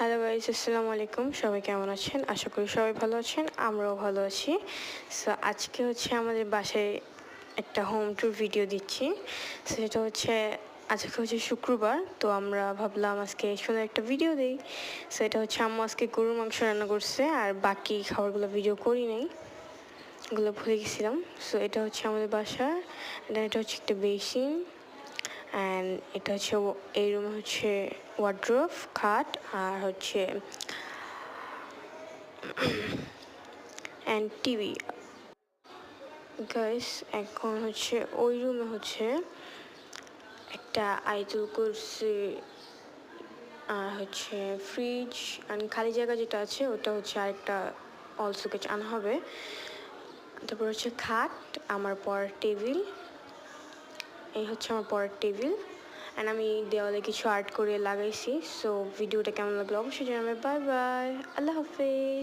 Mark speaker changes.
Speaker 1: Hello guys আসসালামু আলাইকুম সবাই কেমন আছেন? আশা করি সবাই ভালো আছেন, আমরাও ভালো আছি। সো আজকে হচ্ছে আমাদের বাসায় একটা হোম ট্যুর ভিডিও দিচ্ছি। সেটা হচ্ছে, আজকে হচ্ছে শুক্রবার, তো আমরা ভাবলাম আজকে সুন্দর একটা ভিডিও দিই। সো এটা হচ্ছে আম্মু আজকে গরুর মাংস রান্না করছে, আর বাকি খাবারগুলো ভিডিও করি নাই। এগুলো ভুলে গেছিলাম। সো এটা হচ্ছে আমাদের বাসা এটা এটা হচ্ছে একটা বেসিন। অ্যান্ড এটা হচ্ছে এই রুমে হচ্ছে ওয়ার্ড্রোফ খাট আর হচ্ছে অ্যান্ড টিভি গাইস এখন হচ্ছে ওই রুমে হচ্ছে একটা আইতুল কুরসি, আর হচ্ছে ফ্রিজ অ্যান্ড খালি জায়গা যেটা আছে, ওটা হচ্ছে আরেকটা অলসো কিছু আনা হবে। তারপর হচ্ছে খাট, আমার পর টেবিল এই হচ্ছে আমার পরের টেবিল অ্যান্ড আমি দেওয়ালে কিছু আর্ট করে লাগাইছি সো ভিডিওটা কেমন লাগল অবশ্যই জানাবে। বাই বাই আল্লাহ হাফেজ।